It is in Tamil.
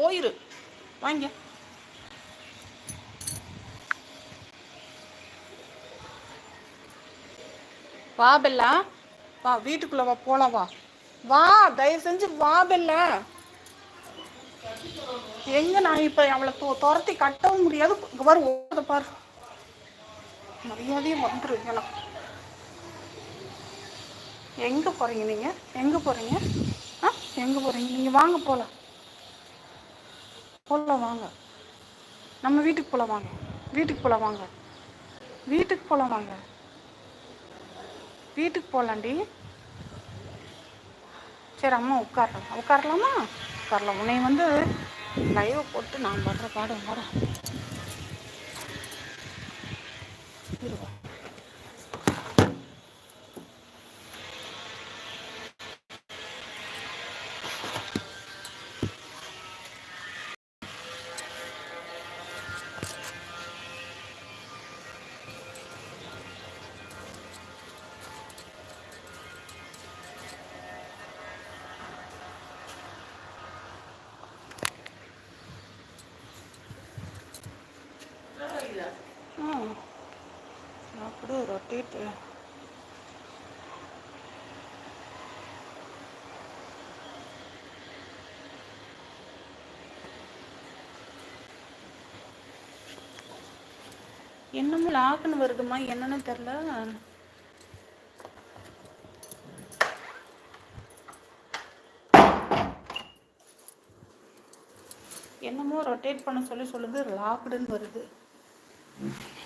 போயிரு. வாங்க. வா பெல்லா. வா வீட்டுக்குள்ள வா போலாம் வா. வா தயவு செஞ்சு வா பெல்லா. எங்க நான் இப்ப அவளை துரத்தி கட்டவும் முடியாது. இங்க பாரு ஓடுறத பாரு. மரியாதையும் வந்துரு எனக்கு எங்க போறீங்க நீங்க? எங்க போறீங்க? ஆ? எங்க போறீங்க? நீங்க வாங்க போலாம். போலாம் வாங்க. நம்ம வீட்டுக்கு போகல வாங்க. வீட்டுக்கு போகல வாங்க. வீட்டுக்கு போகலாம் வாங்க. வீட்டுக்கு போகலாண்டி சரி அம்மா உட்காரலாம். உட்காரலாமா? உட்காரலாம். உன்னை வந்து லைவை போட்டு நான் படுற பாடம் வர అప్పుడు రొట్టెట్ என்னமோ லாக்குன்னு வருதுமா என்னன்னு தெரில என்னமோ ரொட்டேட் பண்ண சொல்லி சொல்லுது லாக்டுன்னு வருது Mhm.